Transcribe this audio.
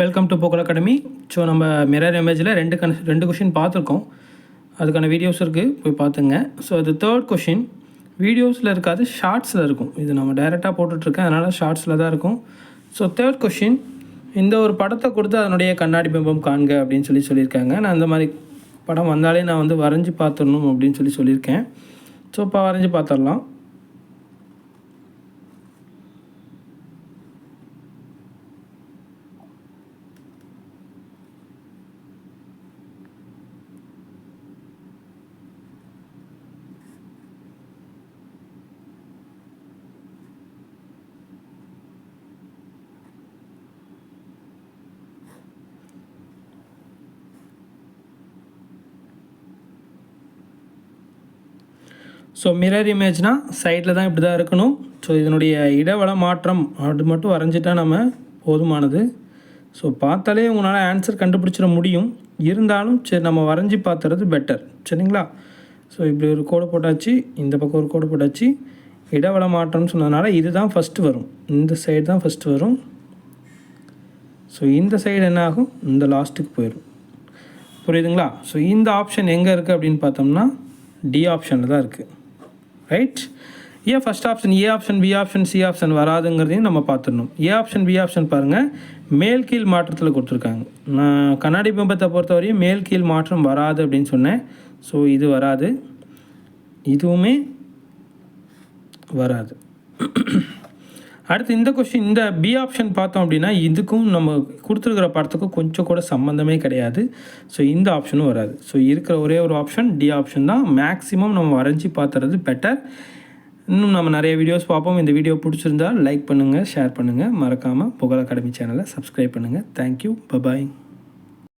Welcome to போக்கல் academy so நம்ம mirror இமேஜில் ரெண்டு கன் ரெண்டு கொஷின் பார்த்துருக்கோம். அதுக்கான வீடியோஸ் இருக்குது போய் பார்த்துங்க. ஸோ அது தேர்ட் கொஷின் வீடியோஸில் இருக்காது ஷார்ட்ஸில் இருக்கும். இது நம்ம டைரெக்டாக போட்டுட்ருக்கேன். அதனால் ஷார்ட்ஸில் தான் இருக்கும். ஸோ தேர்ட் கொஷின் இந்த ஒரு படத்தை கொடுத்து அதனுடைய கண்ணாடி பிம்பம் காண்க அப்படின்னு சொல்லி சொல்லியிருக்காங்க. நான் அந்த மாதிரி படம் வந்தாலே நான் வந்து வரைஞ்சி பார்த்துடணும் அப்படின்னு சொல்லி சொல்லியிருக்கேன். ஸோ இப்போ வரைஞ்சி பார்த்துடலாம். ஸோ மிரர் இமேஜ்னால் சைடில் தான் இப்படி தான் இருக்கணும். ஸோ இதனுடைய இடவள மாற்றம் அது மட்டும் வரைஞ்சிட்டா நம்ம போதுமானது. ஸோ பார்த்தாலே உங்களால் ஆன்சர் கண்டுபிடிச்சிட முடியும். இருந்தாலும் சரி நம்ம வரைஞ்சி பார்த்துறது பெட்டர் சரிங்களா? ஸோ இப்படி ஒரு கோடு போட்டாச்சு இந்த பக்கம் ஒரு கோடு போட்டாச்சு இடவள மாற்றம்னு சொன்னதுனால இதுதான் ஃபஸ்ட்டு வரும். இந்த சைடு தான் ஃபஸ்ட்டு வரும். ஸோ இந்த சைடு என்ன ஆகும்? இந்த லாஸ்ட்டுக்கு போயிடும் புரியுதுங்களா? ஸோ இந்த ஆப்ஷன் எங்கே இருக்குது அப்படின்னு பார்த்தோம்னா டி ஆப்ஷனில் தான் இருக்குது ரைட் ஏன் first option A option B option C option வராதுங்கிறதையும் நம்ம பார்த்துடணும். ஏ ஆப்ஷன் பி ஆப்ஷன் பாருங்கள் மேல் கீழ் மாற்றத்தில் கொடுத்துருக்காங்க. நான் கண்ணாடி பிம்பத்தை பொறுத்தவரையும் மேல் கீழ் மாற்றம் வராது அப்படின்னு சொன்னேன். ஸோ இது வராது. இதுவுமே வராது. அடுத்து இந்த கொஷின் இந்த பி ஆப்ஷன் பார்த்தோம் அப்படின்னா இதுக்கும் நம்ம கொடுத்துருக்கிற படத்துக்கும் கொஞ்சம் கூட சம்மந்தமே கிடையாது. ஸோ இந்த ஆப்ஷனும் வராது. ஸோ இருக்கிற ஒரே ஒரு ஆப்ஷன் டி ஆப்ஷன் தான். மேக்ஸிமம் நம்ம வரைஞ்சி பார்த்துறது பெட்டர் இன்னும் நம்ம நிறைய வீடியோஸ் பார்ப்போம். இந்த வீடியோ பிடிச்சிருந்தா லைக் பண்ணுங்கள் ஷேர் பண்ணுங்கள் மறக்காமல் புகழ் அகாடமி சேனலை சப்ஸ்கிரைப் பண்ணுங்கள் தேங்க்யூ பபாய்